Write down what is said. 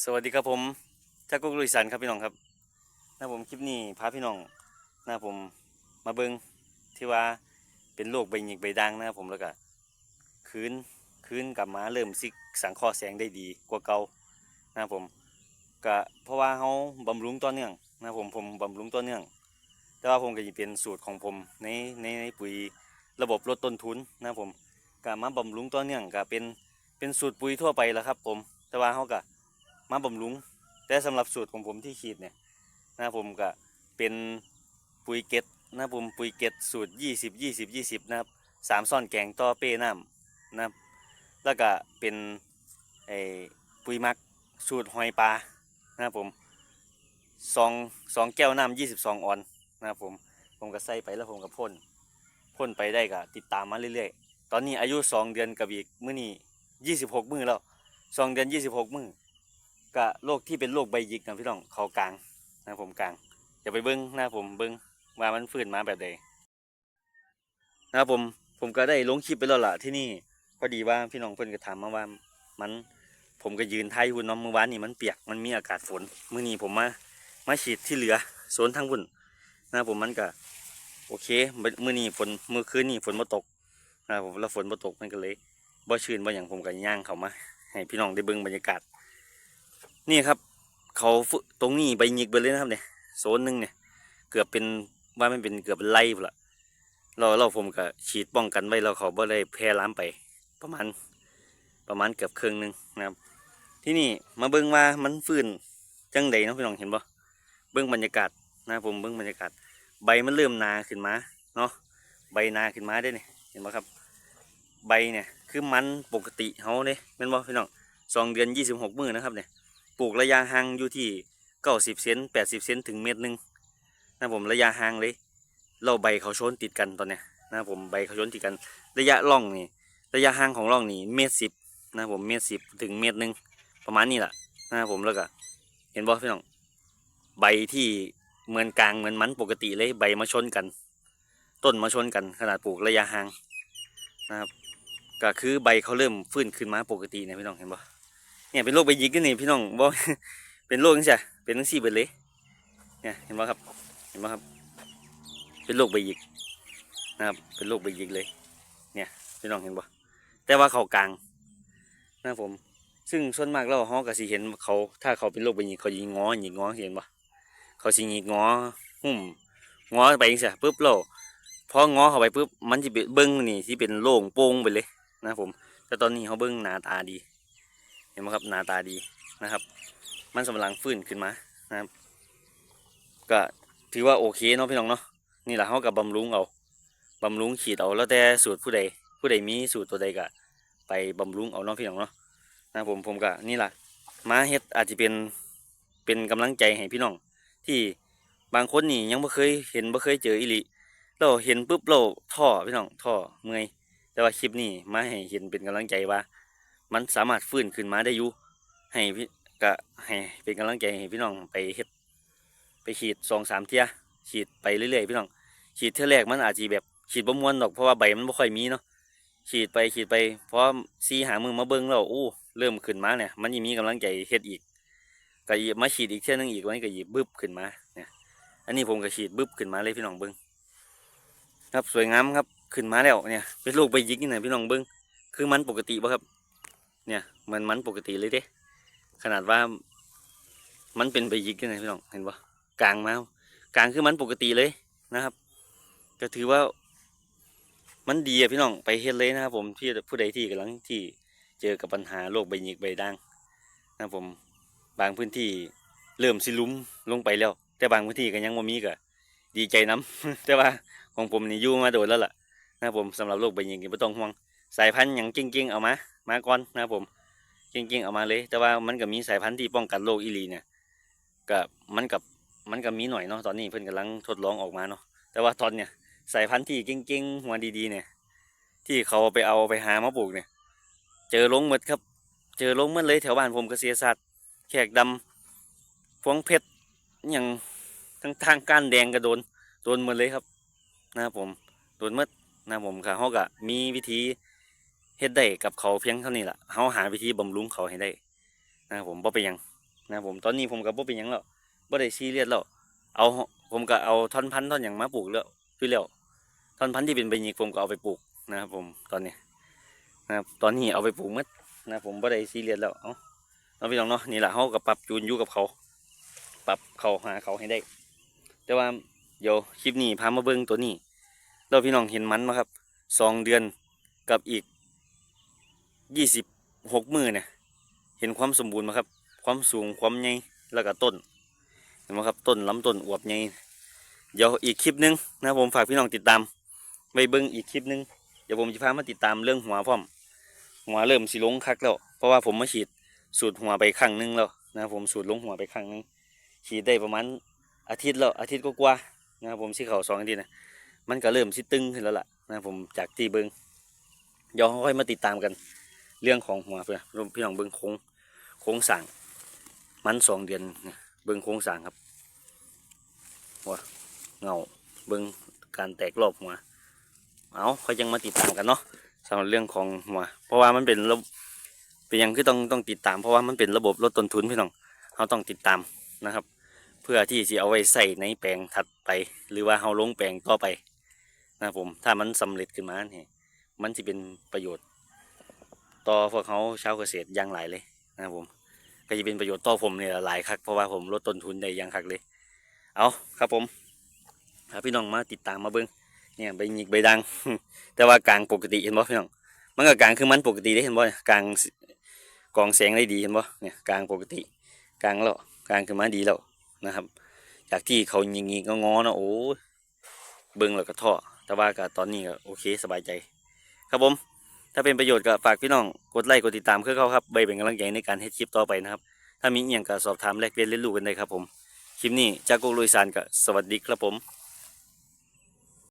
สวัสดีครับผมจากกุกลุยสันครับพี่น้องครับนะผมคลิปนี้พาพี่น้องนะผมมาเบิงที่ว่าเป็นโรคใบหยิกใบด่างนะครับผมแล้วก็คืนคืนกลับมาเริ่มซิกสังเคราะห์แสงได้ดีกว่าเก่านะครับผมก็เพราะว่าเขาบำรุงต่อเนื่องนะครับผมผมบำรุงต่อเนื่อง แต่ว่าผมก็จะเป็นสูตรของผมในในในปุ๋ยระบบลดต้นทุนนะครับผมก็มาบำรุงต่อเนื่องก็เป็นเป็นสูตรปุ๋ยทั่วไปแล้วครับผมแต่ว่าเขาก็ มาบำรุง แต่สำหรับสูตรของผมที่ขีดเนี่ยนะผมก็เป็นปุ๋ยเก็ตนะผมปุ๋ยเก็ตสูตร 20 20 20 นะครับสามซ่อนแกงต่อเป้น้ำนะครับแล้วก็เป็นไอ้ปุ๋ยมักสูตรหอยปลานะครับผมสองสองแก้วน้ำ22ออนนะครับผมผมก็ใส่ไปแล้วผมก็พ่นพ่นไปได้ก็ติดตามมาเรื่อยๆ ตอนนี้อายุ2เดือนกับอีกมื้อนี้26มื้อแล้วสองเดือน26มื้อ ก็โรคที่เป็นโรคใบหยิกนะพี่น้องเขากลางนะผมกลางอย่าไปเบิ้งนะผมเบิ้งว่ามันฟื้นมาแบบใดนะครับผมผมก็ได้ลงคลิปไปแล้วล่ะที่นี่พอดีว่าพี่น้องเพิ่อนก็ถามมาว่ามันผมก็ยืนไทยหุ่นน้องเมื่อวานนี่มันเปียกมันมีอากาศฝนมื้อนี้ผมมามาฉีดที่เหลือโซนทั้งหุ่นนะผมมันก็โอเคมื้อนี้ฝนมื้อคืนนี้ฝนบ่ตกนะผมแล้วฝนบ่ตกมันก็เลยบ่ชื้นบ่หยังผมก็ย่างเขามาให้พี่น้องได้เบิ่งบรรยากาศ นี่ครับ เขาตรงนี้ใบหยิกไปเลยนะครับเนี่ยโซนหนึ่งเนี่ยเกือบเป็นว่ามันเป็นเกือบเป็นไร่ละเราเราผมก็ฉีดป้องกันไว้เราเขาบ่ได้แพร่ล้ามไปประมาณประมาณเกือบครึ่งหนึ่งนะครับ ที่นี่มาเบิ้งว่ามันฟื้นจังใดเนาะพี่น้องเห็นบ่เบิ้งบรรยากาศนะผมเบิ้งบรรยากาศ ใบมันเริ่มนาขึ้นมาเนาะใบนาขึ้นมาได้เนี่ยเห็นบ่ครับ ใบเนี่ยคือมันปกติเขาเนี่ยเป็นบ่พี่น้องสองเดือนยี่สิบหกมื้อนะครับเนี่ย ปลูกระยะห่างอยู่ที่เก้าสิบเซนแปดสิบเซนถึงเมตรหนึ่งนะผมระยะห่างเลย เราใบเขาชนติดกันตอนเนี้ยนะผมใบเขาชนติดกัน ระยะร่องนี่ระยะห่างของร่องนี่เมตรสิบนะผมเมตรสิบถึงเมตรหนึ่งประมาณนี้แหละนะผมแล้วก็เห็นบ่พี่น้องใบที่เหมือนกลางเหมือนมันปกติเลยใบมาชนกัน ต้นมาชนกันขนาดปลูกระยะห่างนะครับก็คือใบเขาเริ่มฟื้นขึ้นมาปกติเนี่ยพี่น้องเห็นบ่ เนี่ยเป็นโรคใบหยิกกันนี่พี่น้องบ่เป็นโรคนี่ใช่เป็นทั้งสี่เบิดเลยเนี่ยเห็นไหมครับเห็นไหมครับ เป็นโรคใบหยิกนะครับ เป็นโรคใบหยิกเลย เนี่ยพี่น้องเห็นบ่แต่ว่าเขากลางนะครับผม ซึ่งส่วนมากเราเขาก็สิเห็นเขา ถ้าเขาเป็นโรคใบหยิกเขายิงงอหยิงงอเห็นบ่เขาสิหยิกงอหุ่มงอไปจังซี่ปุ๊บเราพองอเข้าไปปุ๊บมันจะเบิ้งนี่ที่เป็นโล่งโป่งไปเลยนะครับผมแต่ตอนนี้เขาเบิ้งหน้าตาดี เห็นไหมครับหน้าตาดีนะครับ มันสำลังฟื้นขึ้นมานะครับ ก็ถือว่าโอเคเนาะพี่น้องเนาะนี่แหละเขากับบำรุงเอาบำรุงขีดเอาแล้วแต่สูตรผู้ใดผู้ใดมีสูตรตัวใดก็ไปบำรุงเอาเนาะพี่น้องเนาะนะครับผมผมก็นี่แหละมาเฮ็ดอาจจะเป็นเป็นกำลังใจให้พี่น้อง ที่บางคนนี่ยังไม่เคยเห็นไม่เคยเจออีหลีเราเห็นปุ๊บเราท่อพี่น้องท่อเมื่อยแต่ว่าคลิปนี้มาให้เห็นเป็นกำลังใจว่า มันสามารถฟื้นขึ้นมาได้อยู่ให้พี่ก็ให้เป็นกำลังใจให้พี่น้องไปเฮ็ดไปฉีดสองสามเที่ยฉีดไปเรื่อยๆพี่น้องฉีดเท่าแรกมันอาจจะแบบฉีดบ่มวนดอกเพราะว่าใบมันบ่ค่อยมีเนาะฉีดไปฉีดไปเพราะซีหามือมาเบิ่งแล้วโอ้เริ่มขึ้นมาเนี่ยมันยังมีกำลังใจเฮ็ดอีกก็หยิบมาฉีดอีกเที่ยหนึงอีกวันนี้ก็หยิบบึ้บขึ้นมาเนี่ยอันนี้ผมก็ฉีดบึ้บขึ้นมาเลยพี่น้องเบิ่งครับสวยงามครับขึ้นมาแล้วเนี่ยเป็นลูกใบยิกนี่นะพี่น้องเบิ่งคือมันปกติป่ะครับ เนี่ยมันมันปกติเลยเด้ขนาดว่ามันเป็นใบยิกยังไงพี่น้องเห็นปะกลางมากลางคือมันปกติเลยนะครับ ก็ถือว่า มันดีอะพี่น้องไปเฮ็ดเลยนะครับผมที่ผู้ใดที่กำลังที่เจอกับปัญหาโรคใบหยิกใบด่างนะครับผมบางพื้นที่เริ่มสิลุมลงไปแล้ว แต่บางพื้นที่ก็ยังบ่มีก็ดีใจน้ำแต่ว่าของผมนี่ยู่มาโดนแล้วล่ะนะครับผมสำหรับโรคใบหยิกนี่ไม่ต้องห่วงสายพันธุ์อย่างเก่งๆเอามา มาก่อนนะครับผมเก่งๆเอามาเลย แต่ว่ามันก็มีสายพันธุ์ที่ป้องกันโรคอีลีเนี่ยก็มันกับมันก็มีหน่อยเนาะตอนนี้เพิ่นกำลังทดลองออกมาเนาะแต่ว่าตอนเนี่ยสายพันธุ์ที่เก่งๆหัวดีๆเนี่ย ที่เขาไปเอาไปหามาปลูกเนี่ย เจอลงหมดครับ เจอลงหมดเลยแถวบ้านผมเกษตรศาสตร์แขกดำพวงเพชรอย่างทั้งทางก้านแดงก็โดนโดนหมดเลยครับนะครับผมโดนหมดนะครับผมค่ะเขาก็มีวิธี เฮ็ดได้กับเขาเพียงเท่านี้แหละเขาหาวิธีบำรุงเขาให้ได้นะครับผมบ่เป็นยังนะผมตอนนี้ผมกับบ่เป็นยังแล้วบ่ได้ซีเรียสแล้วเอาผมก็เอาท่อนพันธุ์ท่อนหยังมาปลูกแล้วคือแล้วท่อนพันธุ์ที่เป็นใบหยิกผมก็เอาไปปลูกนะครับผมตอนนี้นะครับตอนนี้เอาไปปลูกหมดนะครับผมบ่ได้ซีเรียสแล้วเอาเอาพี่น้องเนาะนี่แหละเฮาก็ปรับจูนอยู่กับเขา ปรับเขาหาเขาให้ได้ แต่ว่าเดี๋ยวคลิปนี้พามาเบิ่งตัวนี้แล้วพี่น้องเห็นมันไหมครับสองเดือนกับอีก ยี่สิบหกมือเนี่ยเห็นความสมบูรณ์ไหมครับ ความสูงความใหญ่แล้วก็ต้นเห็นไหมครับต้นลำต้นอวบใหญ่เดี๋ยวอีกคลิปหนึงนะผมฝากพี่น้องติดตามไปเบิ่งอีกคลิปหนึงเดี๋ยวผมจะพามาติดตามเรื่องหัวพร้อม หัวเริ่มสิลงคักแล้ว เพราะว่าผมมาฉีดสูตรหัวไปครั้งหนึงแล้วนะผมสูตรลงหัวไปครั้งหนึงฉีดได้ประมาณอาทิตย์แล้วอาทิตย์กว่านะครับผมสิเข่าสองอาทิตย์นะมันก็เริ่มสิตึงขึ้นแล้วล่ะนะผมจากที่เบิ่งเดี๋ยวค่อยมาติดตามกัน เรื่องของหัวเพื่อพี่น้องเบิ่งโค้งโค้งสั่งมันสองเดือนเบิ่งโค้งสั่งครับหัวเงาเบิ่งการแตกรอบหัวเอาค่อยยังมาติดตามกันเนาะสำหรับเรื่องของหัว เพราะว่ามันเป็นระบบเป็นยังคือต้องต้องติดตาม เพราะว่ามันเป็นระบบลดต้นทุนพี่น้องเราต้องติดตามนะครับ เพื่อที่จะเอาไว้ใส่ในแปลงถัดไป หรือว่าเราลงแปลงต่อไปนะครับผมถ้ามันสำเร็จขึ้นมาเนี่ยมันจะเป็นประโยชน์ ต่อพวกเขาชาวเกษตรย่างหลายเลยนะครับผมก็จะเป็นประโยชน์ต่อผมเนี่ยหลายคักเพราะว่าผมลดต้นทุนได้ย่างคักเลย เอาครับผมหาพี่น้องมาติดตามมาเบิ้งเนี่ยใบหยิกใบดัง แต่ว่ากลางปกติเห็นบ่พี่น้องมันก็กลางคือมันปกติได้เห็นบ่กลางกองแสงได้ดีเห็นบ่เนี่ยกลางปกติกลางแล้วกลางคือมาดีแล้วนะครับ จากที่เขายิงๆก็งอนะโอ้เบิ้งแล้วก็ท่อแต่ว่าก็ตอนนี้ก็โอเคสบายใจ ครับผม ถ้าเป็นประโยชน์ก็ฝากพี่น้องกดไลค์กดติดตามเพื่อเขาครับใบเป็นกำลังใจในการเฮ็ดคลิปต่อไปนะครับ ถ้ามีอย่างก็สอบถามแลกเปลี่ยนเรียนรู้กันได้ครับผม คลิปนี้จากกุลุยสานก็สวัสดีครับผม